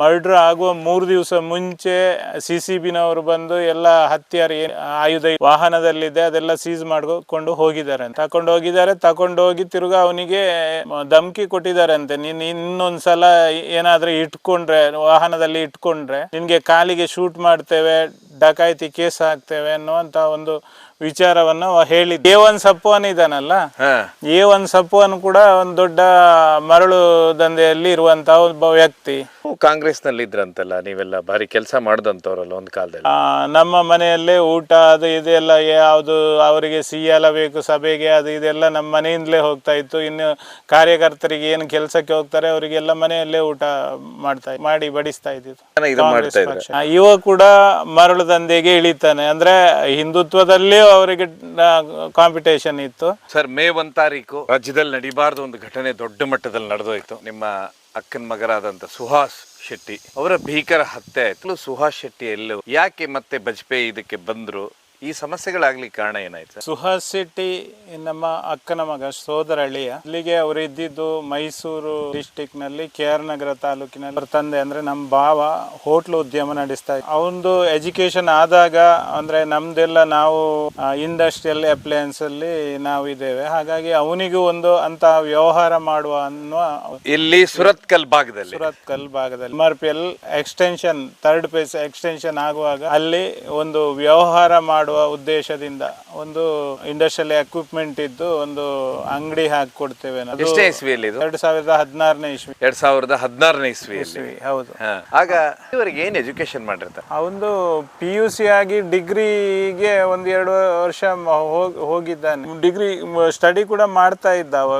Murder ಆಗುವ ಮೂರು ದಿವಸ ಮುಂಚೆ ಸಿ ಸಿ ಬಿನವರು ಬಂದು ಎಲ್ಲ ಹತ್ಯಾರ ಆಯುಧ ವಾಹನದಲ್ಲಿದೆ, ಅದೆಲ್ಲ ಸೀಸ್ ಮಾಡ್ಕೊಂಡು ಹೋಗಿದ್ದಾರೆ ಅಂತ. ತಕೊಂಡು ಹೋಗಿದ್ದಾರೆ, ತಕೊಂಡು ಹೋಗಿ ತಿರುಗಾ ಅವನಿಗೆ ಧಮಕಿ ಕೊಟ್ಟಿದ್ದಾರೆ ಅಂತೆ ನೀನ್ ಇನ್ನೊಂದ್ಸಲ ಏನಾದ್ರೂ ಇಟ್ಕೊಂಡ್ರೆ, ವಾಹನದಲ್ಲಿ ಇಟ್ಕೊಂಡ್ರೆ, ನಿನ್ಗೆ ಕಾಲಿಗೆ ಶೂಟ್ ಮಾಡ್ತೇವೆ ಡಕಾಯಿತಿ ಕೇಸ್ ಹಾಕ್ತೇವೆ ಅನ್ನುವಂತ ಒಂದು ವಿಚಾರವನ್ನು ಹೇಳಿ ಎ ಒನ್ ಸಪ್ಪುವನ್ ಇದಾನಲ್ಲ? ಎ ಒನ್ ಸಪ್ಪುವನ್ ಕೂಡ ಒಂದು ದೊಡ್ಡ ಮರಳು ದಂಧೆಯಲ್ಲಿ ಇರುವಂತಹ ಒಬ್ಬ ವ್ಯಕ್ತಿ. ಕಾಂಗ್ರೆಸ್ನಲ್ಲಿ ಇದ್ರಂತಲ್ಲ ನೀವೆಲ್ಲ ಭಾರಿ ಕೆಲಸ ಮಾಡ್ದಂತವ್ರಲ್ಲ ಒಂದ್ ಕಾಲದಲ್ಲಿ. ನಮ್ಮ ಮನೆಯಲ್ಲೇ ಊಟ ಅದು ಇದೆಲ್ಲ ಯಾವುದು ಅವರಿಗೆ ಸಿಹಿಯೆಲ್ಲ ಬೇಕು ಸಭೆಗೆ ಅದು ಇದೆಲ್ಲ ನಮ್ಮ ಮನೆಯಿಂದಲೇ ಹೋಗ್ತಾ ಇತ್ತು. ಇನ್ನು ಕಾರ್ಯಕರ್ತರಿಗೆ ಏನು ಕೆಲಸಕ್ಕೆ ಹೋಗ್ತಾರೆ ಅವರಿಗೆಲ್ಲ ಮನೆಯಲ್ಲೇ ಊಟ ಮಾಡ್ತಾ ಮಾಡಿ ಬಡಿಸ್ತಾ ಇದ್ದಿದ್ದು. ಜನ ಇದು ಮಾಡ್ತಾ ಇದ್ರು ಪಕ್ಷ. ಇವ ಕೂಡ ಮರಳು ದಂಧೆಗೆ ಇಳಿತಾನೆ. ಅಂದ್ರೆ ಹಿಂದುತ್ವದಲ್ಲಿ ಅವರಿಗೆ ಕಾಂಪಿಟೇಷನ್ ಇತ್ತು. ಸರ್, ಮೇ ಒಂದ್ ತಾರೀಕು ರಾಜ್ಯದಲ್ಲಿ ನಡಿಬಾರ್ದು ಒಂದು ಘಟನೆ ದೊಡ್ಡ ಮಟ್ಟದಲ್ಲಿ ನಡೆದೋಯ್ತು. ನಿಮ್ಮ ಅಕ್ಕನ ಮಗರಾದಂತ ಸುಹಾಸ್ ಶೆಟ್ಟಿ. ಅವರ ಭೀಕರ ಹತ್ಯೆ ಆಯ್ತು ಸುಹಾಸ್ ಶೆಟ್ಟಿ ಎಲ್ಲೂ. ಯಾಕೆ ಮತ್ತೆ ಬಜಪೇಯಿ ಇದಕ್ಕೆ ಬಂದ್ರು? ಈ ಸಮಸ್ಯೆಗಳಾಗ್ಲಿಕ್ಕೆ ಕಾರಣ ಏನಾಯ್ತು? ಸರ್ ಸುಹಾಸ್ ಸಿಟಿ ನಮ್ಮ ಅಕ್ಕನ ಮಗ ಸೋದರಳಿಯ ಇಲ್ಲಿಗೆ ಅವರು ಇದ್ದಿದ್ದು ಮೈಸೂರು ಡಿಸ್ಟಿಕ್ನಲ್ಲಿ ಕೆ ಆರ್ ನಗರ ತಾಲೂಕಿನಲ್ಲಿ. ಅವ್ರ ತಂದೆ ಅಂದ್ರೆ ನಮ್ಮ ಭಾವ ಹೋಟ್ಲು ಉದ್ಯಮ ನಡೆಸ್ತಾ ಇದ್ದ. ಅವಂದು ಎಜುಕೇಶನ್ ಆದಾಗ ಅಂದ್ರೆ ನಮ್ದೆಲ್ಲ ನಾವು ಇಂಡಸ್ಟ್ರಿಯಲ್ ಅಪ್ಲಯನ್ಸ್ ಅಲ್ಲಿ ನಾವು ಇದ್ದೇವೆ. ಹಾಗಾಗಿ ಅವನಿಗೂ ಒಂದು ಅಂತ ವ್ಯವಹಾರ ಮಾಡುವ ಅನ್ನುವ ಇಲ್ಲಿ ಸುರತ್ಕಲ್ ಭಾಗದಲ್ಲಿ. ಸುರತ್ ಕಲ್ ಭಾಗದಲ್ಲಿ. M R P L extension third phase extension ಆಗುವಾಗ ಅಲ್ಲಿ ಒಂದು ವ್ಯವಹಾರ ಮಾಡುವ ಉದ್ದೇಶದಿಂದ ಒಂದು ಇಂಡಸ್ಟ್ರಿಯಲ್ ಎಕ್ವಿಪ್ಮೆಂಟ್ ಇದ್ದು ಒಂದು ಅಂಗಡಿ ಹಾಕಿ ಕೊಡ್ತೇವೆ ನಾವು. ಅದು ಎಷ್ಟೇ ಇಸ್ವಿಯಲ್ಲಿ ಇದು ಎರಡು ಸಾವಿರದ ಹದಿನಾರನೇ ಇಸ್ವಿ ಎರಡ್ ಸಾವಿರದ ಹದಿನಾರನೇ ಇಸ್ವಿಯಲ್ಲಿ ಇಸ್ವಿ, ಹೌದು ಹಾ. ಆಗ ಇವರಿಗೆ ಏನ್ ಎಜುಕೇಶನ್ ಮಾಡಿರ್ತಾರೆ ಅವನು ಪಿ ಯು ಸಿ ಆಗಿ ಡಿಗ್ರಿಗೆ ಒಂದು ಎರಡು ವರ್ಷ ಮ- ಹೋಗ್- ಹೋಗಿದ್ದಾನೆ ಡಿಗ್ರಿ ಸ್ಟಡಿ ಕೂಡ ಮಾಡ್ತಾ ಇದ್ದ ಅವ.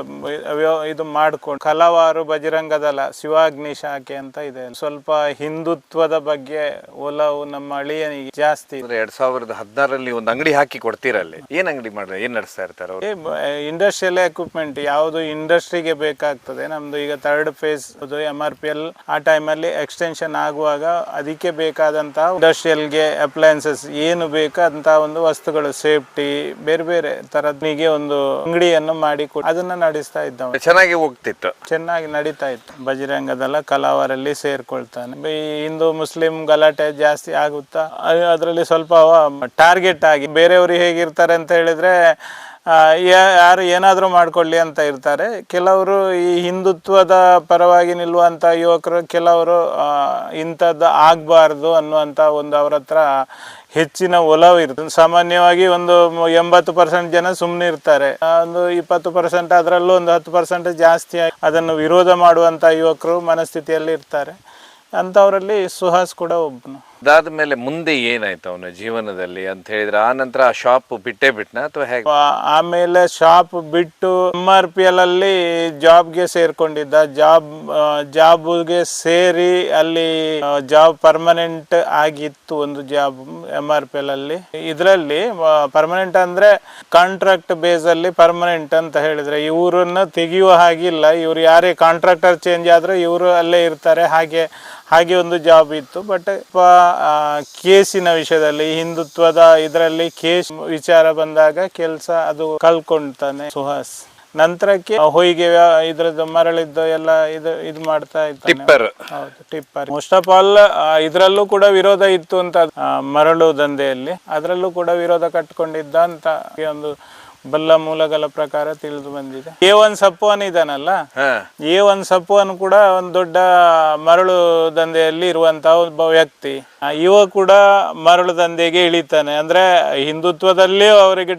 ವ್ಯ- ಇದು ಮಾಡ್ಕೊಂಡು ಕಲಾವಾರು ಬಜರಂಗ ದಳ ಶಿವಾಗ್ನಿ ಶಾಖೆ ಅಂತ ಇದೆ ಸ್ವಲ್ಪ ಹಿಂದುತ್ವದ ಬಗ್ಗೆ ಒಲವು ನಮ್ಮ ಅಳಿಯನಿಗೆ ಜಾಸ್ತಿ. ಅಂದ್ರೆ ಎರಡ್ ಸಾವಿರದ ಹದಿನಾರಲ್ಲಿ ಒಂದು ಅಂಗಡಿ ಹಾಕಿ ಕೊಡ್ತೀರಲ್ಲಿ ಏನ್ ಅಂಗಡಿ ಮಾಡಿದ್ರೆ ಏನ್ ನಡೆಸ್ತಾ ಇರ್ತಾರೆ ಅವರು? ಇಂಡಸ್ಟ್ರಿಯಲ್ ಎಕ್ವಿಪ್ಮೆಂಟ್ ಯಾವುದು ಇಂಡಸ್ಟ್ರಿಗೆ ಬೇಕಾಗ್ತದೆ. ನಮ್ದು ಈಗ third phase M R P L ಆ ಟೈಮಲ್ಲಿ ಎಕ್ಸ್ಟೆನ್ಷನ್ ಆಗುವಾಗ ಅದಕ್ಕೆ ಬೇಕಾದಂತಹ ಇಂಡಸ್ಟ್ರಿಯಲ್ಗೆ ಅಪ್ಲಯನ್ಸಸ್ ಏನು ಬೇಕಂತ ಒಂದು ವಸ್ತುಗಳು ಸೇಫ್ಟಿ ಬೇರೆ ಬೇರೆ ತರದ್ನಿಗೆ ಒಂದು ಅಂಗಡಿಯನ್ನು ಮಾಡಿ ಅದನ್ನ ನಡೆಸ್ತಾ ಇದ್ದವ ಚೆನ್ನಾಗಿ ಹೋಗ್ತಿತ್ತು. ಚೆನ್ನಾಗಿ ನಡೀತಾ ಇತ್ತು. ಬಜರಂಗದಲ್ಲ ಕಲಾವರಲ್ಲಿ ಸೇರ್ಕೊಳ್ತಾನೆ. ಈ ಹಿಂದೂ ಮುಸ್ಲಿಂ ಗಲಾಟೆ ಜಾಸ್ತಿ ಆಗುತ್ತಾ ಅದರಲ್ಲಿ ಸ್ವಲ್ಪ ಟಾರ್ಗೆಟ್ ಆಗಿ ಬೇರೆಯವರು ಹೇಗಿರ್ತಾರೆ ಅಂತ ಹೇಳಿದ್ರೆ ಯಾರು ಏನಾದರೂ ಮಾಡಿಕೊಳ್ಳಿ ಅಂತ ಇರ್ತಾರೆ. ಕೆಲವರು ಈ ಹಿಂದುತ್ವದ ಪರವಾಗಿ ನಿಲ್ಲುವಂಥ ಯುವಕರು, ಕೆಲವರು ಇಂಥದ್ದು ಆಗಬಾರ್ದು ಅನ್ನುವಂಥ ಒಂದು ಅವ್ರ ಹತ್ರ ಹೆಚ್ಚಿನ ಒಲವು ಇರ್ತದೆ. ಸಾಮಾನ್ಯವಾಗಿ ಒಂದು ಎಂಬತ್ತು ಪರ್ಸೆಂಟ್ ಜನ ಸುಮ್ಮನೆ ಇರ್ತಾರೆ. ಒಂದು ಇಪ್ಪತ್ತು ಪರ್ಸೆಂಟ್ ಅದರಲ್ಲೂ ಒಂದು ಹತ್ತು ಪರ್ಸೆಂಟ್ ಜಾಸ್ತಿ ಅದನ್ನು ವಿರೋಧ ಮಾಡುವಂಥ ಯುವಕರು ಮನಸ್ಥಿತಿಯಲ್ಲಿ ಇರ್ತಾರೆ. ಅಂಥವರಲ್ಲಿ ಸುಹಾಸ್ ಕೂಡ ಒಬ್ಬನು. ಅದಾದ್ಮೇಲೆ ಮುಂದೆ ಏನಾಯ್ತು ಅವನ ಜೀವನದಲ್ಲಿ ಅಂತ ಹೇಳಿದ್ರೆ, ಆ ನಂತರ ಆ ಶಾಪ್ ಬಿಟ್ಟೇ ಬಿಟ್ನ ಅಥವಾ ಹೇಗೆ? ಆಮೇಲೆ ಶಾಪ್ ಬಿಟ್ಟು ಎಂ ಆರ್ ಪಿ ಎಲ್ ಅಲ್ಲಿ ಜಾಬ್ಗೆ ಸೇರ್ಕೊಂಡಿದ್ದ. ಜಾಬ್ ಜಾಬ್ಗೆ ಸೇರಿ ಅಲ್ಲಿ ಜಾಬ್ ಪರ್ಮನೆಂಟ್ ಆಗಿತ್ತು ಒಂದು job M R P L ಅಲ್ಲಿ. ಇದರಲ್ಲಿ ಪರ್ಮನೆಂಟ್ ಅಂದ್ರೆ ಕಾಂಟ್ರಾಕ್ಟ್ ಬೇಸ್ ಅಲ್ಲಿ ಪರ್ಮನೆಂಟ್ ಅಂತ ಹೇಳಿದ್ರೆ, ಇವರನ್ನ ತೆಗೆಯುವ ಹಾಗಿಲ್ಲ. ಇವ್ರು ಯಾರೇ ಕಾಂಟ್ರಾಕ್ಟರ್ ಚೇಂಜ್ ಆದ್ರೆ ಇವರು ಅಲ್ಲೇ ಇರ್ತಾರೆ. ಹಾಗೆ ಹಾಗೆ ಒಂದು ಜಾಬ್ ಇತ್ತು ಬಟ್ ಕೇಸಿನ ವಿಷಯದಲ್ಲಿ ಹಿಂದುತ್ವದ ಇದರಲ್ಲಿ ಕೇಸ್ ವಿಚಾರ ಬಂದಾಗ ಕೆಲಸ ಅದು ಕಲ್ಕೊಂಡ್ತಾನೆ ಸುಹಾಸ್. ನಂತರಕ್ಕೆ ಹೊಯ್ಗೆ ಇದ್ರದ್ದು ಮರಳಿದ್ದು ಎಲ್ಲ ಇದು ಇದು ಮಾಡ್ತಾ ಇದ್ದಾನೆ. ಟಿಪ್ಪರ್. ಹೌದು ಟಿಪ್ಪರ್. ಮೋಸ್ಟ್ ಆಫ್ ಆಲ್ ಇದರಲ್ಲೂ ಕೂಡ ವಿರೋಧ ಇತ್ತು ಅಂತ ಮರಳು ದಂಧೆಯಲ್ಲಿ ಅದರಲ್ಲೂ ಕೂಡ ವಿರೋಧ ಕಟ್ಕೊಂಡಿದ್ದ ಅಂತ ಒಂದು ಬಲ್ಲ ಮೂಲಗಳ ಪ್ರಕಾರ ತಿಳಿದು ಬಂದಿದೆ. ಎ ಒನ್ ಸಪ್ಪುವನ್ ಇದಾನಲ್ಲ? ಏ ಎ ಒನ್ ಸಪ್ಪುವನ್ ಕೂಡ ಒಂದು ದೊಡ್ಡ ಮರಳು ದಂಧೆಯಲ್ಲಿ ಇರುವಂತಹ ಒಬ್ಬ ವ್ಯಕ್ತಿ. ಇವ ಕೂಡ ಮರಳು ದಂಧೆಗೆ ಇಳಿತಾನೆ. ಅಂದ್ರೆ ಹಿಂದುತ್ವದಲ್ಲಿ ಅವರಿಗೆ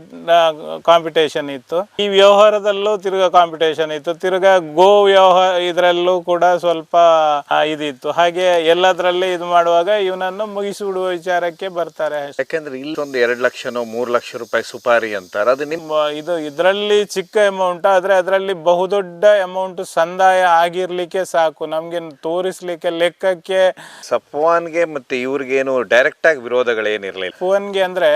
ಕಾಂಪಿಟೇಷನ್ ಇತ್ತು. ಈ ವ್ಯವಹಾರದಲ್ಲೂ ತಿರ್ಗಾ ಕಾಂಪಿಟೇಷನ್ ಇತ್ತು. ತಿರ್ಗಾ ಗೋ ವ್ಯವಹಾರ ಇದರಲ್ಲೂ ಕೂಡ ಸ್ವಲ್ಪ ಇದಿತ್ತು. ಹಾಗೆ ಎಲ್ಲದರಲ್ಲಿ ಇದು ಮಾಡುವಾಗ ಇವನನ್ನು ಮುಗಿಸಿಬಿಡುವ ವಿಚಾರಕ್ಕೆ ಬರ್ತಾರೆ. ಯಾಕಂದ್ರೆ ಇಲ್ಲಿ ಒಂದು ಎರಡು ಲಕ್ಷನೋ ಮೂರು ಲಕ್ಷ ರೂಪಾಯಿ ಸುಪಾರಿ ಅಂತಾರೆ. ಅದು ನಿಮ್ ಮ- ಇದು ಇದರಲ್ಲಿ ಚಿಕ್ಕ ಅಮೌಂಟ್ ಆದರೆ ಅದರಲ್ಲಿ ಬಹುದೊಡ್ಡ ಅಮೌಂಟ್ ಸಂದಾಯ ಆಗಿರ್ಲಿಕ್ಕೆ ಸಾಕು. ನಮ್ಗೆ ತೋರಿಸ್ಲಿಕ್ಕೆ ಲೆಕ್ಕಕ್ಕೆ ಸಪ್ವಾನ್ಗೆ ಮತ್ತೆ ಇವ್ರಿಗೇನು ಡೈರೆಕ್ಟ್ ಆಗಿ ವಿರೋಧಗಳೇನಿರ್ಲಿಲ್ಲ. ಸಪ್ವಾನ್ಗೆ ಅಂದ್ರೆ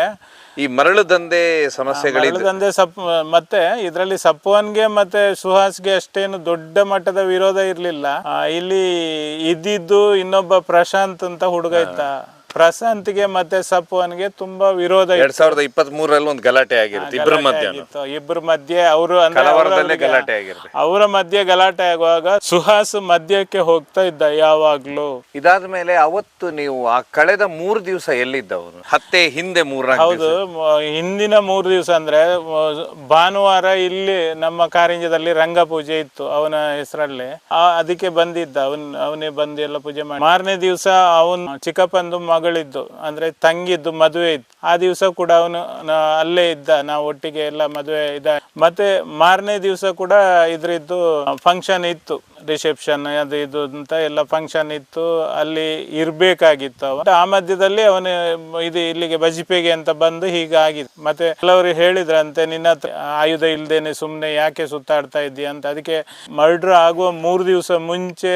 ಈ ಮರಳು ದಂಧೆ ಸಮಸ್ಯೆಗಳು ದಂಧೆ ಸಪ್ ಮತ್ತೆ ಇದರಲ್ಲಿ ಸಪ್ವಾನ್ಗೆ ಮತ್ತೆ ಸುಹಾಸ್ಗೆ ಅಷ್ಟೇನು ದೊಡ್ಡ ಮಟ್ಟದ ವಿರೋಧ ಇರಲಿಲ್ಲ. ಇಲ್ಲಿ ಇದ್ದಿದ್ದು ಇನ್ನೊಬ್ಬ ಪ್ರಶಾಂತ್ ಅಂತ ಹುಡುಗ ಇದ್ದ. ಪ್ರಶಾಂತ್ಗೆ ಮತ್ತೆ ಸಪ್ವನ್ಗೆ ತುಂಬಾ ವಿರೋಧ. ಎರಡ್ ಸಾವಿರದ ಇಪ್ಪತ್ತ್ ಮೂರಲ್ಲಿ ಒಂದು ಗಲಾಟೆ ಆಗಿರುತ್ತೆ ಇಬ್ಬರ ಮಧ್ಯ ಇಬ್ಬರ ಮಧ್ಯೆ ಅವರು ಅಂದ್ರೆ ಕಲವರದಲ್ಲೇ ಗಲಾಟೆ ಆಗಿರುತ್ತೆ. ಅವರ ಮಧ್ಯೆ ಗಲಾಟೆ ಆಗುವಾಗ ಸುಹಾಸ್ ಮಧ್ಯಕ್ಕೆ ಹೋಗ್ತಾ ಇದ್ದ ಯಾವಾಗ್ಲೂ. ಇದಾದ ಮೇಲೆ ಅವತ್ತು ನೀವು ಆ ಕಳೆದ ಮೂರು ದಿವಸ ಎಲ್ಲಿದ್ದ ಅವನು ಹತ್ತೆ ಹಿಂದೆ ಮೂರ ಹೌದು ಹಿಂದಿನ ಮೂರು ದಿವಸ ಅಂದ್ರೆ ಭಾನುವಾರ ಇಲ್ಲಿ ನಮ್ಮ ಕಾರಿಂಜದಲ್ಲಿ ರಂಗ ಪೂಜೆ ಇತ್ತು ಅವನ ಹೆಸರಲ್ಲಿ. ಅದಕ್ಕೆ ಬಂದಿದ್ದ ಅವನ್ ಅವನೇ ಬಂದು ಎಲ್ಲ ಪೂಜೆ ಮಾಡಿ. ಮಾರನೇ ದಿವಸ ಅವನ್ ಚಿಕ್ಕಪ್ಪಂದು ಮಗಳಿದ್ದು, ಅಂದ್ರೆ ತಂಗಿದ್ದು ಮದುವೆ ಇತ್ತು. ಆ ದಿವಸ ಕೂಡ ಅವನು ಅಲ್ಲೇ ಇದ್ದ, ನಾವು ಒಟ್ಟಿಗೆ ಎಲ್ಲ ಮದುವೆ ಇದ್ದ. ಮತ್ತೆ ಮಾರನೇ ದಿವಸ ಕೂಡ ಇದ್ರದ್ದು ಫಂಕ್ಷನ್ ಇತ್ತು. ರಿಸೆಪ್ಷನ್ ಅದು ಇದು ಅಂತ ಎಲ್ಲ ಫಂಕ್ಷನ್ ಇತ್ತು. ಅಲ್ಲಿ ಇರ್ಬೇಕಾಗಿತ್ತು ಅವ. ಆ ಮಧ್ಯದಲ್ಲಿ ಅವನು, ಇದು ಇಲ್ಲಿಗೆ ಬಜಿಪೆಗೆ ಅಂತ ಬಂದು ಹೀಗಾಗಿದೆ ಮತ್ತೆ ಕೆಲವರು ಹೇಳಿದ್ರಂತೆ, ನಿನ್ನ ಆಯುಧ ಇಲ್ದೇನೆ ಸುಮ್ಮನೆ ಯಾಕೆ ಸುತ್ತಾಡ್ತಾ ಇದ್ದೀಯ? ಅಂತ. ಅದಕ್ಕೆ ಮರ್ಡರ್ ಆಗುವ ಮೂರು ದಿವಸ ಮುಂಚೆ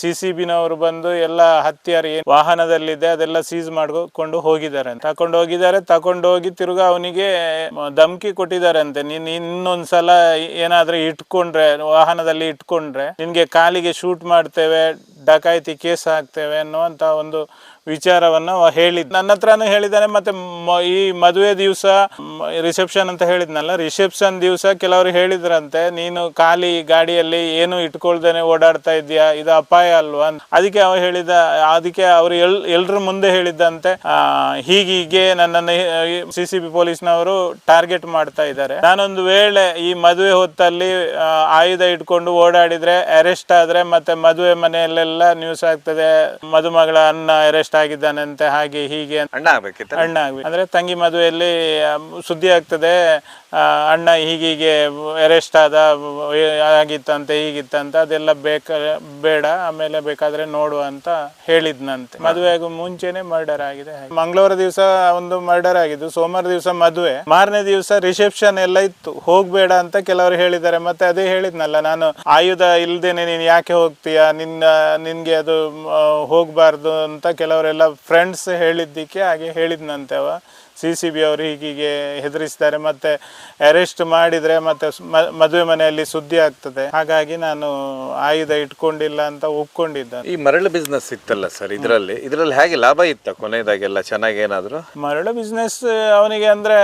ಸಿ ಸಿ ಬಿನವರು ಬಂದು ಎಲ್ಲ ಹತ್ಯಾರ ಏನ್ ವಾಹನದಲ್ಲಿದೆ, ಅದೆಲ್ಲ ಸೀಸ್ ಮಾಡ್ಕೊಂಡು ಹೋಗಿದ್ದಾರೆ ತಕೊಂಡು ಹೋಗಿದ್ದಾರೆ, ತಕೊಂಡು ಹೋಗಿ ತಿರ್ಗಾ ಅವನಿಗೆ ಧಮಕಿ ಕೊಟ್ಟಿದ್ದಾರೆ ಅಂತೆ ನೀನ್ ಇನ್ನೊಂದ್ಸಲ ಏನಾದ್ರೂ ಇಟ್ಕೊಂಡ್ರೆ, ವಾಹನದಲ್ಲಿ ಇಟ್ಕೊಂಡ್ರೆ, ನಿನ್ಗೆ ಕಾಲಿಗೆ ಶೂಟ್ ಮಾಡ್ತೇವೆ ಡಕಾಯಿತಿ ಕೇಸ್ ಹಾಕ್ತೇವೆ ಅನ್ನುವಂಥ ಒಂದು ವಿಚಾರವನ್ನ ಹೇಳಿದ್ ನನ್ನ ಹತ್ರನೂ ಹೇಳಿದ್ದಾನೆ, ಮತ್ತೆ ಈ ಮದುವೆ ದಿವಸ ರಿಸೆಪ್ಷನ್ ಅಂತ ಹೇಳಿದ್ನಲ್ಲ ರಿಸೆಪ್ಷನ್ ದಿವಸ ಕೆಲವರು ಹೇಳಿದ್ರಂತೆ, ನೀನು ಖಾಲಿ ಗಾಡಿಯಲ್ಲಿ ಏನು ಇಟ್ಕೊಳ್ದೇನೆ ಓಡಾಡ್ತಾ ಇದೀಯಾ ಇದು ಅಪಾಯ ಅಲ್ವಾ ಅದಕ್ಕೆ ಅವ ಹೇಳಿದ, ಅದಕ್ಕೆ ಅವರು ಎಲ್ ಮುಂದೆ ಹೇಳಿದ್ದಂತೆ ಹೀಗೀಗೆ ನನ್ನನ್ನು ಸಿ ಸಿ ಬಿ ಪೊಲೀಸ್ನವರು ಟಾರ್ಗೆಟ್ ಮಾಡ್ತಾ ಇದ್ದಾರೆ. ನಾನೊಂದು ವೇಳೆ ಈ ಮದುವೆ ಹೊತ್ತಲ್ಲಿ ಆಯುಧ ಇಟ್ಕೊಂಡು ಓಡಾಡಿದ್ರೆ ಅರೆಸ್ಟ್ ಆದ್ರೆ, ಮತ್ತೆ ಮದುವೆ ಮನೆಯಲ್ಲೆಲ್ಲ ನ್ಯೂಸ್ ಆಗ್ತದೆ, ಮದುಮಗಳ ಅನ್ನ ಅರೆಸ್ಟ್ ಆಗಿದ್ದಾನಂತೆ ಹಾಗೆ ಹೀಗೆ ಅಣ್ಣ ಆಗ್ಬೇಕಿತ್ತು ಅಣ್ಣ ಆಗ್ಬೇಕು. ಅಂದ್ರೆ ತಂಗಿ ಮದುವೆಯಲ್ಲಿ ಸುದ್ದಿ ಆಗ್ತದೆ ಆ, ಅಣ್ಣ ಹೀಗೀಗೆ ಅರೆಸ್ಟ್ ಆದ ಆಗಿತ್ತಂತೆ ಹೀಗಿತ್ತಂತ ಅದೆಲ್ಲ ಬೇಕ ಬೇಡ ಆಮೇಲೆ ಬೇಕಾದ್ರೆ ನೋಡುವ ಅಂತ ಹೇಳಿದ್ನಂತೆ. ಮದುವೆ ಆಗೋ ಮುಂಚೆನೆ ಮರ್ಡರ್ ಆಗಿದೆ. ಮಂಗಳವಾರ ದಿವಸ ಒಂದು ಮರ್ಡರ್ ಆಗಿದ್ದು ಸೋಮವಾರ ದಿವಸ ಮದುವೆ. ಮಾರನೇ ದಿವಸ ರಿಸೆಪ್ಷನ್ ಎಲ್ಲ ಇತ್ತು. ಹೋಗ್ಬೇಡ ಅಂತ ಕೆಲವರು ಹೇಳಿದ್ದಾರೆ. ಮತ್ತೆ ಅದೇ ಹೇಳಿದ್ನಲ್ಲ ನಾನು ಆಯುಧ ಇಲ್ದೇನೆ ನೀನ್ ಯಾಕೆ ಹೋಗ್ತೀಯಾ? ನಿನ್ನ ನಿನ್ಗೆ ಅದು ಹೋಗ್ಬಾರ್ದು ಅಂತ ಕೆಲವರೆಲ್ಲ ಫ್ರೆಂಡ್ಸ್ ಹೇಳಿದ್ದಕ್ಕೆ ಹಾಗೆ ಹೇಳಿದ್ನಂತೆ ಅವ. ಸಿ ಸಿ ಬಿ ಅವರು ಹೀಗೀಗೆ ಹೆದರಿಸ್ತಾರೆ ಮತ್ತೆ ಅರೆಸ್ಟ್ ಮಾಡಿದ್ರೆ ಮತ್ತೆ ಮ- ಮದುವೆ ಮನೆಯಲ್ಲಿ ಸುದ್ದಿ ಆಗ್ತದೆ. ಹಾಗಾಗಿ ನಾನು ಆಯುಧ ಇಟ್ಕೊಂಡಿಲ್ಲ ಅಂತ ಒಪ್ಕೊಂಡಿದ್ದ ಈ ಮರಳು ಬಿಸ್ನೆಸ್ ಇತ್ತಲ್ಲ ಸರ್ ಇದರಲ್ಲಿ? ಇದರಲ್ಲಿ ಹೇಗೆ ಲಾಭ ಇತ್ತ ಕೊನೆಯದಾಗೆಲ್ಲ ಚೆನ್ನಾಗಿ ಏನಾದ್ರು ಮರಳು ಬಿಸ್ನೆಸ್ ಅವನಿಗೆ ಅಂದ್ರೆ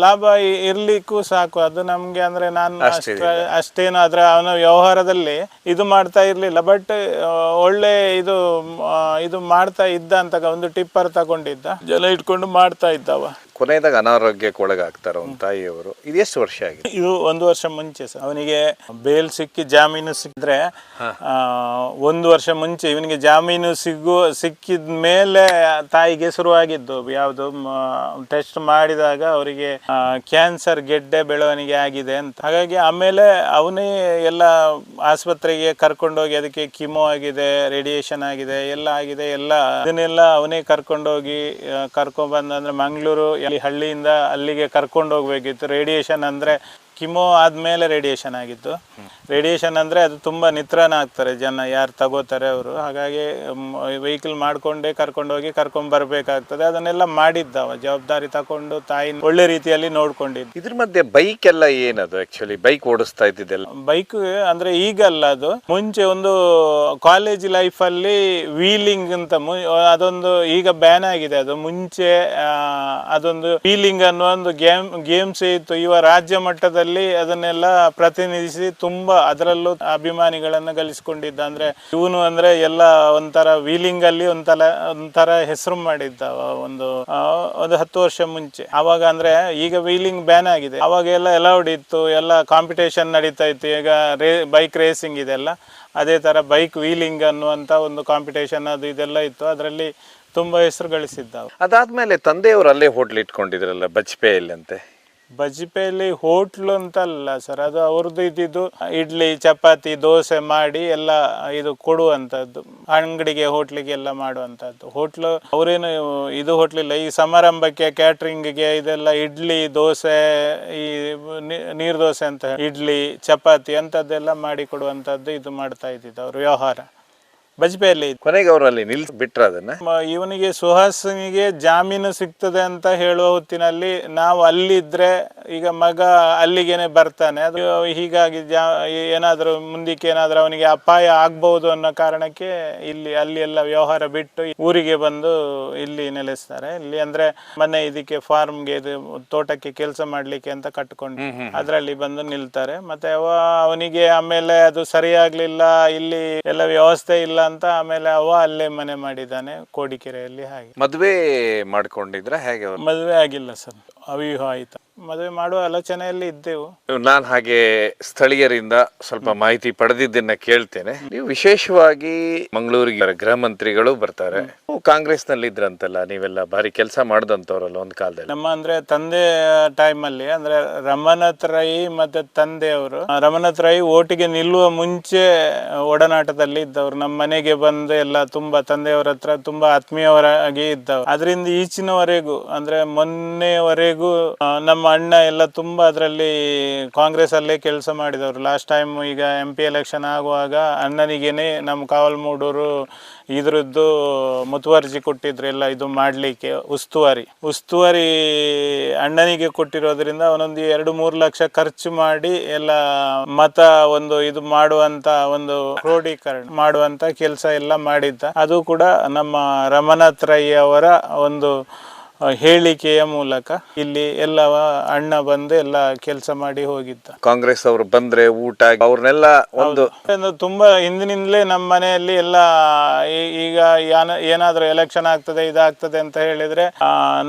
ಲಾಭ ಇರ್ಲಿಕ್ಕೂ ಸಾಕು. ಅದು ನಮ್ಗೆ ಅಂದ್ರೆ ನಾನು ಅಷ್ಟ ಅಷ್ಟೇನು ಅದ್ರ ಅವನ ವ್ಯವಹಾರದಲ್ಲಿ ಇದು ಮಾಡ್ತಾ ಇರ್ಲಿಲ್ಲ. ಬಟ್ ಒಳ್ಳೆ ಇದು ಇದು ಮಾಡ್ತಾ ಇದ್ದ ಅಂತ ಒಂದು ಟಿಪ್ಪರ್ ತಗೊಂಡಿದ್ದ. ಜನ ಇಟ್ಕೊಂಡು ಮಾಡ್ತಾ ಇದ್ದವ ಕೊನೆಯದಾಗ ಅನಾರೋಗ್ಯಕ್ಕೆ ಒಳಗಾಗ್ತಾರ ಒಂದು ತಾಯಿಯವರು ಇದು ಎಷ್ಟು ವರ್ಷ ಆಗಿದೆ? ಇದು ಒಂದು ವರ್ಷ ಮುಂಚೆ ಸರ್. ಅವನಿಗೆ ಬೇಲ್ ಸಿಕ್ಕಿ ಜಾಮೀನು ಸಿಕ್ಕಿದ್ರೆ ಒಂದು ವರ್ಷ ಮುಂಚೆ ಇವನಿಗೆ ಜಾಮೀನು ಸಿಗು ಸಿಕ್ಕಿದ ಮೇಲೆ ತಾಯಿಗೆ ಶುರುವಾಗಿದ್ದು. ಯಾವುದು ಟೆಸ್ಟ್ ಮಾಡಿದಾಗ ಅವರಿಗೆ ಕ್ಯಾನ್ಸರ್ ಗೆಡ್ಡೆ ಬೆಳವಣಿಗೆ ಆಗಿದೆ ಅಂತ. ಹಾಗಾಗಿ ಆಮೇಲೆ ಅವನೇ ಎಲ್ಲ ಆಸ್ಪತ್ರೆಗೆ ಕರ್ಕೊಂಡೋಗಿ ಅದಕ್ಕೆ ಕಿಮೋ ಆಗಿದೆ ರೇಡಿಯೇಷನ್ ಆಗಿದೆ ಎಲ್ಲ ಆಗಿದೆ ಎಲ್ಲ ಇದನ್ನೆಲ್ಲ ಅವನೇ ಕರ್ಕೊಂಡೋಗಿ ಕರ್ಕೊಂಡ್ ಕರ್ಕೊಂಡ್ಬಂದ ಮಂಗ್ಳೂರು ಮಂಗಳೂರು ಅಲ್ಲಿ ಹಳ್ಳಿಯಿಂದ ಅಲ್ಲಿಗೆ ಕರ್ಕೊಂಡು ಹೋಗ್ಬೇಕಿತ್ತು ರೇಡಿಯೇಷನ್ ಅಂದ್ರೆ ಕಿಮೋ ಆದ್ಮೇಲೆ ರೇಡಿಯೇಷನ್ ಆಗಿತ್ತು ರೇಡಿಯೇಷನ್ ಅಂದ್ರೆ ಅದು ತುಂಬಾ ನಿತ್ರನ ಆಗ್ತಾರೆ ಜನ ಯಾರು ತಗೋತಾರೆ ಅವರು. ಹಾಗಾಗಿ ವೆಹಿಕಲ್ ಮಾಡ್ಕೊಂಡೇ ಕರ್ಕೊಂಡೋಗಿ ಕರ್ಕೊಂಡ್ ಬರ್ಬೇಕಾಗ್ತದೆ. ಅದನ್ನೆಲ್ಲ ಮಾಡಿದ್ದವ ಜವಾಬ್ದಾರಿ ತಕೊಂಡು ತಾಯಿ ಒಳ್ಳೆ ರೀತಿಯಲ್ಲಿ ನೋಡ್ಕೊಂಡಿದ್ದ. ಇದ್ರ ಮಧ್ಯೆ ಬೈಕ್ ಎಲ್ಲ ಏನದು ಆ್ಯಕ್ಚುಲಿ ಬೈಕ್ ಓಡಿಸ್ತಾ ಇದ್ದಿದ್ದೆಲ್ಲ? ಬೈಕ್ ಅಂದ್ರೆ ಈಗಲ್ಲ ಅದು. ಮುಂಚೆ ಒಂದು ಕಾಲೇಜ್ ಲೈಫ್ ಅಲ್ಲಿ ವೀಲಿಂಗ್ ಅಂತ ಮು- ಅದೊಂದು ಈಗ ಬ್ಯಾನ್ ಆಗಿದೆ ಅದು. ಮುಂಚೆ ಅದೊಂದು ವೀಲಿಂಗ್ ಅನ್ನೋ ಒಂದು ಗೇಮ್ ಗೇಮ್ಸ್ ಇತ್ತು. ಇವ ರಾಜ್ಯ ಮಟ್ಟದಲ್ಲಿ ಅದನ್ನೆಲ್ಲ ಪ್ರತಿನಿಧಿಸಿ ತುಂಬಾ ಅದರಲ್ಲೂ ಅಭಿಮಾನಿಗಳನ್ನು ಗಳಿಸಿಕೊಂಡಿದ್ದ. ಅಂದ್ರೆ ಇವನು ಅಂದ್ರೆ ಎಲ್ಲ ಒಂಥರ ವೀಲಿಂಗ್ ಅಲ್ಲಿ ಒಂಥರ ಒಂಥರ ಹೆಸರು ಮಾಡಿದ್ದ ಒಂದು ಒಂದು ಹತ್ತು ವರ್ಷ ಮುಂಚೆ. ಅವಾಗ ಅಂದ್ರೆ ಈಗ ವೀಲಿಂಗ್ ಬ್ಯಾನ್ ಆಗಿದೆ. ಅವಾಗ ಎಲ್ಲ ಅಲೌಡ್ ಇತ್ತು. ಎಲ್ಲ ಕಾಂಪಿಟೇಷನ್ ನಡೀತಾ ಇತ್ತು. ಈಗ ರೇ ಬೈಕ್ ರೇಸಿಂಗ್ ಇದೆಲ್ಲ ಅದೇ ತರ ಬೈಕ್ ವೀಲಿಂಗ್ ಅನ್ನುವಂತ ಒಂದು ಕಾಂಪಿಟೇಷನ್ ಅದು ಇದೆಲ್ಲ ಇತ್ತು. ಅದರಲ್ಲಿ ತುಂಬಾ ಹೆಸರು ಗಳಿಸಿದ್ದಾವೆ ಅದಾದಮೇಲೆ ತಂದೆಯವರು ಅಲ್ಲೇ ಹೋಟ್ಲ್ ಇಟ್ಕೊಂಡಿದ್ರಲ್ಲ ಬಜ್ಪೆಯಲ್ಲಿ ಅಂತೆ ಬಜ್ಪೆಯಲ್ಲಿ ಹೋಟ್ಲು ಅಂತ ಅಲ್ಲ ಸರ್, ಅದು ಅವ್ರದ್ದು ಇದ್ದಿದ್ದು, ಇಡ್ಲಿ, ಚಪಾತಿ, ದೋಸೆ ಮಾಡಿ ಎಲ್ಲ ಇದು ಕೊಡುವಂಥದ್ದು, ಅಂಗಡಿಗೆ, ಹೋಟ್ಲಿಗೆ ಎಲ್ಲ ಮಾಡುವಂಥದ್ದು. ಹೋಟ್ಲು, ಅವರೇನು ಇದು ಹೋಟ್ಲಿಲ್ಲ, ಈ ಸಮಾರಂಭಕ್ಕೆ, ಕ್ಯಾಟ್ರಿಂಗ್ಗೆ ಇದೆಲ್ಲ ಇಡ್ಲಿ, ದೋಸೆ, ಈ ನೀರು ದೋಸೆ ಅಂತ ಇಡ್ಲಿ, ಚಪಾತಿ ಅಂಥದ್ದೆಲ್ಲ ಮಾಡಿ ಕೊಡುವಂಥದ್ದು ಇದು ಮಾಡ್ತಾ ಇದ್ದಿದ್ದು ಅವ್ರ, ವ್ಯವಹಾರ. ಬಜ್ಪೆಯಲ್ಲಿ ಕೊನೆಗೆ ಅವರಲ್ಲಿ ನಿಲ್ ನಿಲ್ಸ್ ಬಿಟ್ರ ಅದನ್ನ? ಮ- ಇವನಿಗೆ ಸುಹಾಸನಿಗೆ ಜಾಮೀನು ಸಿಗ್ತದೆ ಅಂತ ಹೇಳುವ ಹೊತ್ತಿನಲ್ಲಿ ನಾವು ಅಲ್ಲಿದ್ರೆ ಈಗ ಮಗ ಅಲ್ಲಿಗೆನೆ ಬರ್ತಾನೆ. ಅದು ಹೀಗಾಗಿ ಜಾ ಏನಾದರೂ ಮುಂದಕ್ಕೆ ಏನಾದರೂ ಅವನಿಗೆ ಅಪಾಯ ಆಗ್ಬಹುದು ಅನ್ನೋ ಕಾರಣಕ್ಕೆ ಇಲ್ಲಿ ಅಲ್ಲಿ ಎಲ್ಲ ವ್ಯವಹಾರ ಬಿಟ್ಟು ಊರಿಗೆ ಬಂದು ಇಲ್ಲಿ ನೆಲೆಸ್ತಾರೆ. ಇಲ್ಲಿ ಅಂದ್ರೆ ಮನೆ ಇದಕ್ಕೆ ಫಾರ್ಮ್ಗೆ ಇದು ತೋಟಕ್ಕೆ ಕೆಲಸ ಮಾಡ್ಲಿಕ್ಕೆ ಅಂತ ಕಟ್ಕೊಂಡು ಅದರಲ್ಲಿ ಬಂದು ನಿಲ್ತಾರೆ. ಮತ್ತೆ ಅವ ಅವನಿಗೆ ಆಮೇಲೆ ಅದು ಸರಿಯಾಗ್ಲಿಲ್ಲ ಇಲ್ಲಿ ಎಲ್ಲ ವ್ಯವಸ್ಥೆ ಇಲ್ಲ ಅಂತ ಆಮೇಲೆ ಅವ ಅಲ್ಲೇ ಮನೆ ಮಾಡಿದ್ದಾನೆ ಕೋಡಿಕೆರೆಯಲ್ಲಿ ಹಾಗೆ. ಮದ್ವೆ ಮಾಡ್ಕೊಂಡಿದ್ರ? ಹೇಗೆ ಅವ್ರು? ಮದುವೆ ಆಗಿಲ್ಲ ಸರ್ ಅವಿವಾಹ ಆಯ್ತು. ಮದುವೆ ಮಾಡುವ ಆಲೋಚನೆಯಲ್ಲಿ ಇದ್ದೆವು. ನಾನ್ ಹಾಗೆ ಸ್ಥಳೀಯರಿಂದ ಸ್ವಲ್ಪ ಮಾಹಿತಿ ಪಡೆದಿದ್ದನ್ನ ಕೇಳ್ತೇನೆ. ನೀವು ವಿಶೇಷವಾಗಿ ಮಂಗಳೂರಿಗೆ ಗೃಹ ಮಂತ್ರಿಗಳು ಬರ್ತಾರೆ. ನೀವು ಕಾಂಗ್ರೆಸ್ನಲ್ಲಿ ಇದ್ರಂತಲ್ಲ ನೀವೆಲ್ಲ ಭಾರಿ ಕೆಲಸ ಮಾಡ್ದಂತವ್ರಲ್ಲ ಒಂದ್ ಕಾಲದಲ್ಲಿ. ನಮ್ಮ ಅಂದ್ರೆ ತಂದೆ ಟೈಮಲ್ಲಿ ಅಂದ್ರೆ ರಮನಾಥ್ ರೈ ಮತ್ತೆ ತಂದೆಯವರು. ರಮನಾಥ್ ರೈ ಓಟಿಗೆ ನಿಲ್ಲುವ ಮುಂಚೆ ಒಡನಾಟದಲ್ಲಿ ಇದ್ದವರು. ನಮ್ಮ ಮನೆಗೆ ಬಂದು ಎಲ್ಲ ತುಂಬಾ ತಂದೆಯವರ ಹತ್ರ ತುಂಬಾ ಆತ್ಮೀಯವರಾಗಿ ಇದ್ದವರು ಅದರಿಂದ ಈಚಿನವರೆಗೂ, ಅಂದ್ರೆ ಮೊನ್ನೆವರೆಗೂ ನಮ್ಮ ಅಣ್ಣ ಎಲ್ಲ ತುಂಬಾ ಅದರಲ್ಲಿ ಕಾಂಗ್ರೆಸ್ ಅಲ್ಲೇ ಕೆಲಸ ಮಾಡಿದವರು. ಲಾಸ್ಟ್ ಟೈಮ್ ಈಗ ಎಂ ಪಿ ಎಲೆಕ್ಷನ್ ಆಗುವಾಗ ಅಣ್ಣನಿಗೇನೆ ನಮ್ಮ ಕಾವಲ್ಮೂಡೂರು ಇದ್ರದ್ದು ಮುತುವರ್ಜಿ ಕೊಟ್ಟಿದ್ರು ಎಲ್ಲ ಇದು ಮಾಡ್ಲಿಕ್ಕೆ, ಉಸ್ತುವಾರಿ. ಉಸ್ತುವಾರಿ ಅಣ್ಣನಿಗೆ ಕೊಟ್ಟಿರೋದ್ರಿಂದ ಅವನೊಂದು ಎರಡು ಮೂರು ಲಕ್ಷ ಖರ್ಚು ಮಾಡಿ ಎಲ್ಲ ಮತ ಒಂದು ಇದು ಮಾಡುವಂತ ಒಂದು ಕ್ರೋಢೀಕರಣ ಮಾಡುವಂತ ಕೆಲಸ ಎಲ್ಲ ಮಾಡಿದ್ದ. ಅದು ಕೂಡ ನಮ್ಮ ರಮನಾಥ್ ರೈ ಅವರ ಒಂದು ಹೇಳಿಕೆಯ ಮೂಲಕ ಇಲ್ಲಿ ಎಲ್ಲ ಅಣ್ಣ ಬಂದು ಎಲ್ಲ ಕೆಲಸ ಮಾಡಿ ಹೋಗಿದ್ದ. ಕಾಂಗ್ರೆಸ್ ಅವರು ಬಂದ್ರೆ ಊಟ ಅವ್ರನ್ನೆಲ್ಲ ಒಂದು ತುಂಬಾ ಹಿಂದಿನಿಂದಲೇ ನಮ್ಮ ಮನೆಯಲ್ಲಿ ಎಲ್ಲ ಈಗ ಏನಾದ್ರೂ ಎಲೆಕ್ಷನ್ ಆಗ್ತದೆ ಇದಾಗ್ತದೆ ಅಂತ ಹೇಳಿದ್ರೆ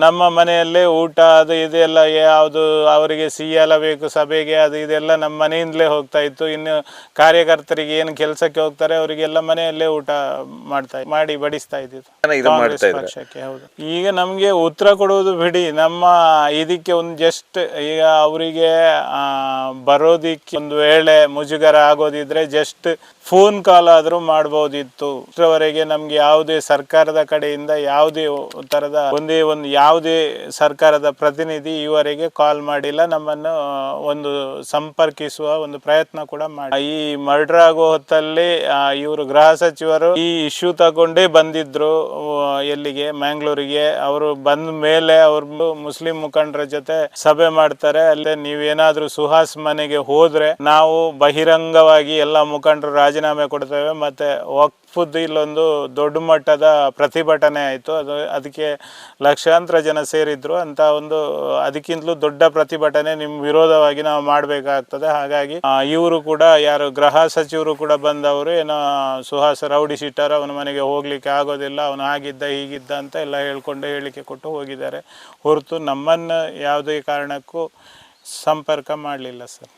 ನಮ್ಮ ಮನೆಯಲ್ಲೇ ಊಟ ಅದು ಇದೆಲ್ಲ ಯಾವುದು ಅವರಿಗೆ ಸಿಹಿಯೆಲ್ಲ ಬೇಕು ಸಭೆಗೆ ಅದು ಇದೆಲ್ಲ ನಮ್ಮ ಮನೆಯಿಂದಲೇ ಹೋಗ್ತಾ ಇತ್ತು. ಇನ್ನು ಕಾರ್ಯಕರ್ತರಿಗೆ ಏನು ಕೆಲಸಕ್ಕೆ ಹೋಗ್ತಾರೆ ಅವರಿಗೆಲ್ಲ ಮನೆಯಲ್ಲೇ ಊಟ ಮಾಡ್ತಾ ಮಾಡಿ ಬಡಿಸ್ತಾ ಇದ್ದಿದ್ದು ಈಗ ನಮಗೆ ಉತ್ತರ ಕೊಡೋದು ಬಿಡಿ. ನಮ್ಮ ಇದಕ್ಕೆ ಒಂದು ಜಸ್ಟ್ ಈಗ ಅವರಿಗೆ ಬರೋದಿಕ್ಕೆ ಒಂದು ವೇಳೆ ಮುಜುಗರ ಆಗೋದಿದ್ರೆ ಜಸ್ಟ್ ಫೋನ್ ಕಾಲ್ ಆದರೂ ಮಾಡ್ಬೋದಿತ್ತು. ಇಷ್ಟರವರೆಗೆ ನಮ್ಗೆ ಯಾವುದೇ ಸರ್ಕಾರದ ಕಡೆಯಿಂದ ಯಾವುದೇ ತರದ ಒಂದೇ ಒಂದು ಯಾವುದೇ ಸರ್ಕಾರದ ಪ್ರತಿನಿಧಿ ಈವರೆಗೆ ಕಾಲ್ ಮಾಡಿಲ್ಲ. ನಮ್ಮನ್ನು ಒಂದು ಸಂಪರ್ಕಿಸುವ ಒಂದು ಪ್ರಯತ್ನ ಕೂಡ ಮಾಡಿ. ಈ ಮರ್ಡರ್ ಆಗೋ ಹೊತ್ತಲ್ಲಿ ಇವರು ಗೃಹ ಸಚಿವರು ಈ ಇಶ್ಯೂ ತಗೊಂಡೇ ಬಂದಿದ್ರು. ಎಲ್ಲಿಗೆ? ಮ್ಯಾಂಗ್ಳೂರಿಗೆ ಅವರು ಬಂದ ಮೇಲೆ ಅವ್ರು ಮುಸ್ಲಿಂ ಮುಖಂಡರ ಜೊತೆ ಸಭೆ ಮಾಡ್ತಾರೆ. ಅಲ್ಲೇ ನೀವೇನಾದ್ರೂ ಸುಹಾಸ್ ಮನೆಗೆ ಹೋದ್ರೆ ನಾವು ಬಹಿರಂಗವಾಗಿ ಎಲ್ಲ ಮುಖಂಡರು ರಾಜೀನಾಮೆ ಕೊಡ್ತೇವೆ. ಮತ್ತೆ ವಕ್ಫುದ್ ಇಲ್ಲೊಂದು ದೊಡ್ಡ ಮಟ್ಟದ ಪ್ರತಿಭಟನೆ ಆಯಿತು. ಅದು ಅದಕ್ಕೆ ಲಕ್ಷಾಂತರ ಜನ ಸೇರಿದ್ರು. ಅಂತ ಒಂದು ಅದಕ್ಕಿಂತಲೂ ದೊಡ್ಡ ಪ್ರತಿಭಟನೆ ನಿಮ್ಮ ವಿರೋಧವಾಗಿ ನಾವು ಮಾಡಬೇಕಾಗ್ತದೆ. ಹಾಗಾಗಿ ಇವರು ಕೂಡ ಯಾರು ಗೃಹ ಸಚಿವರು ಕೂಡ ಬಂದವರು, ಏನೋ ಸುಹಾಸ ರೌಡಿ ಅವನ ಮನೆಗೆ ಹೋಗ್ಲಿಕ್ಕೆ ಆಗೋದಿಲ್ಲ. ಅವನು ಆಗಿದ್ದ ಹೀಗಿದ್ದ ಅಂತ ಎಲ್ಲ ಹೇಳ್ಕೊಂಡು ಹೇಳಿಕೆ ಕೊಟ್ಟು ಹೋಗಿದ್ದಾರೆ. ಹೊರತು ನಮ್ಮನ್ನು ಯಾವುದೇ ಕಾರಣಕ್ಕೂ ಸಂಪರ್ಕ ಮಾಡಲಿಲ್ಲ ಸರ್.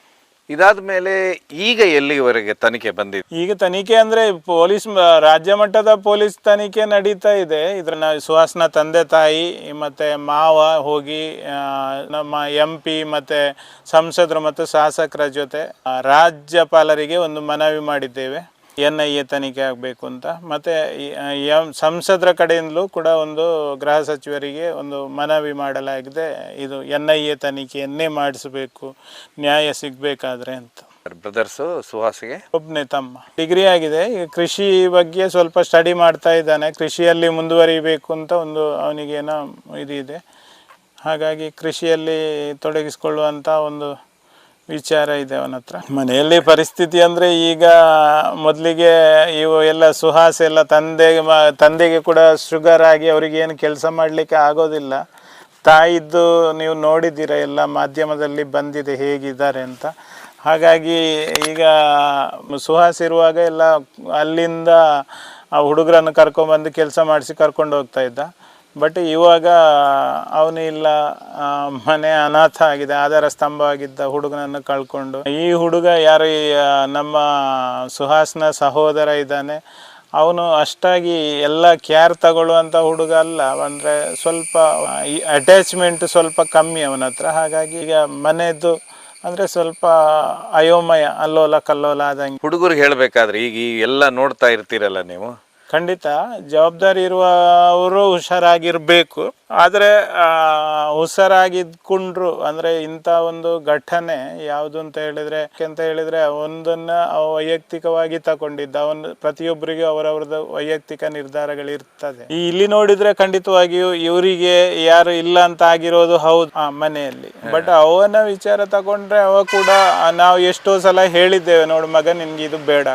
ಇದಾದ ಮೇಲೆ ಈಗ ಎಲ್ಲಿವರೆಗೆ ತನಿಖೆ ಬಂದಿದೆ? ಈಗ ತನಿಖೆ ಅಂದ್ರೆ ಪೊಲೀಸ್ ರಾಜ್ಯ ಮಟ್ಟದ ಪೊಲೀಸ್ ತನಿಖೆ ನಡೀತಾ ಇದೆ. ಇದ್ರನ್ನ ಸುಹಾಸ್ನ ತಂದೆ ತಾಯಿ ಮತ್ತೆ ಮಾವ ಹೋಗಿ ನಮ್ಮ ಎಂ ಪಿ ಮತ್ತೆ ಸಂಸದರು ಮತ್ತು ಶಾಸಕರ ಜೊತೆ ರಾಜ್ಯಪಾಲರಿಗೆ ಒಂದು ಮನವಿ ಮಾಡಿದ್ದೇವೆ. ಎನ್ ಐ ಎ ತನಿಖೆ ಆಗಬೇಕು ಅಂತ. ಮತ್ತು ಸಂಸದರ ಕಡೆಯಿಂದಲೂ ಕೂಡ ಒಂದು ಗೃಹ ಸಚಿವರಿಗೆ ಒಂದು ಮನವಿ ಮಾಡಲಾಗಿದೆ. ಇದು ಎನ್ ಐ ಎ ತನಿಖೆಯನ್ನೇ ಮಾಡಿಸಬೇಕು ನ್ಯಾಯ ಸಿಗಬೇಕಾದ್ರೆ ಅಂತ. ಬ್ರದರ್ಸು ಸುಹಾಸಿಗೆ. ಒಬ್ಬನೇ ತಮ್ಮ. ಡಿಗ್ರಿ ಆಗಿದೆ. ಈಗ ಕೃಷಿ ಬಗ್ಗೆ ಸ್ವಲ್ಪ ಸ್ಟಡಿ ಮಾಡ್ತಾ ಇದ್ದಾನೆ. ಕೃಷಿಯಲ್ಲಿ ಮುಂದುವರಿಬೇಕು ಅಂತ ಒಂದು ಅವನಿಗೇನೋ ಇದು ಇದೆ ಹಾಗಾಗಿ ಕೃಷಿಯಲ್ಲಿ ತೊಡಗಿಸಿಕೊಳ್ಳುವಂಥ ಒಂದು ವಿಚಾರ ಇದೆ ಅವನ ಹತ್ರ. ಮನೆಯಲ್ಲಿ ಪರಿಸ್ಥಿತಿ ಅಂದರೆ ಈಗ ಮೊದಲಿಗೆ ಇವು ಎಲ್ಲ ಸುಹಾಸ ಎಲ್ಲ ತಂದೆಗೆ ಮ, ತಂದೆಗೆ ಕೂಡ ಶುಗರ್ ಆಗಿ ಅವರಿಗೆ ಏನು ಕೆಲಸ ಮಾಡಲಿಕ್ಕೆ ಆಗೋದಿಲ್ಲ. ತಾಯಿದ್ದು ನೀವು ನೋಡಿದ್ದೀರ, ಎಲ್ಲ ಮಾಧ್ಯಮದಲ್ಲಿ ಬಂದಿದೆ, ಹೇಗಿದ್ದಾರೆ ಅಂತ. ಹಾಗಾಗಿ ಈಗ ಸುಹಾಸ್ ಇರುವಾಗ ಎಲ್ಲ ಅಲ್ಲಿಂದ ಆ ಹುಡುಗರನ್ನು ಕರ್ಕೊಂಡ್ಬಂದು ಕೆಲಸ ಮಾಡಿಸಿ ಕರ್ಕೊಂಡು ಹೋಗ್ತಾ ಇದ್ದ. ಬಟ್ ಇವಾಗ ಅವನು ಇಲ್ಲ ಮನೆ ಅನಾಥ ಆಗಿದೆ, ಆಧಾರ ಸ್ತಂಭ ಆಗಿದ್ದ ಹುಡುಗನನ್ನು ಕಳ್ಕೊಂಡು. ಈ ಹುಡುಗ ಯಾರು ನಮ್ಮ ಸುಹಾಸ್ನ ಸಹೋದರ ಇದ್ದಾನೆ. ಅವನು ಅಷ್ಟಾಗಿ ಎಲ್ಲ ಕೇರ್ ತಗೊಳ್ಳುವಂಥ ಹುಡುಗ ಅಲ್ಲ. ಅಂದರೆ ಸ್ವಲ್ಪ ಈ ಅಟ್ಯಾಚ್ಮೆಂಟ್ ಸ್ವಲ್ಪ ಕಮ್ಮಿ ಅವನ ಹತ್ರ. ಹಾಗಾಗಿ ಈಗ ಮನೆಯದ್ದು ಅಂದರೆ ಸ್ವಲ್ಪ ಅಯೋಮಯ, ಅಲ್ಲೋಲ ಕಲ್ಲೋಲ ಆದಂಗೆ. ಹುಡುಗರಿಗೆ ಹೇಳಬೇಕಾದ್ರೆ ಈಗ ಈ ಎಲ್ಲ ನೋಡ್ತಾ ಇರ್ತೀರಲ್ಲ ನೀವು? ಖಂಡಿತ ಜವಾಬ್ದಾರಿ ಇರುವವರು ಹುಷಾರಾಗಿರ್ಬೇಕು. ಆದರೆ ಆ, ಹುಷಾರಾಗಿದ್ಕೊಂಡ್ರು ಅಂದ್ರೆ ಇಂಥ ಒಂದು ಘಟನೆ ಯಾವುದು ಅಂತ ಹೇಳಿದ್ರೆ ಅಂತ ಹೇಳಿದ್ರೆ ಒಂದನ್ನ ವೈಯಕ್ತಿಕವಾಗಿ ತಗೊಂಡಿದ್ದ ಅವನು ಪ್ರತಿಯೊಬ್ಬರಿಗೂ ಅವರವ್ರದ್ದು ವೈಯಕ್ತಿಕ ನಿರ್ಧಾರಗಳಿರ್ತದೆ. ಈ ಇಲ್ಲಿ ನೋಡಿದ್ರೆ ಖಂಡಿತವಾಗಿಯೂ ಇವರಿಗೆ ಯಾರು ಇಲ್ಲ ಅಂತ ಆಗಿರೋದು ಹೌದು ಆ ಮನೆಯಲ್ಲಿ. ಬಟ್ ಅವನ ವಿಚಾರ ತಗೊಂಡ್ರೆ ಅವ ಕೂಡ ನಾವು ಎಷ್ಟೋ ಸಲ ಹೇಳಿದ್ದೇವೆ ನೋಡು ಮಗ ನಿನ್ಗೆ ಇದು ಬೇಡ.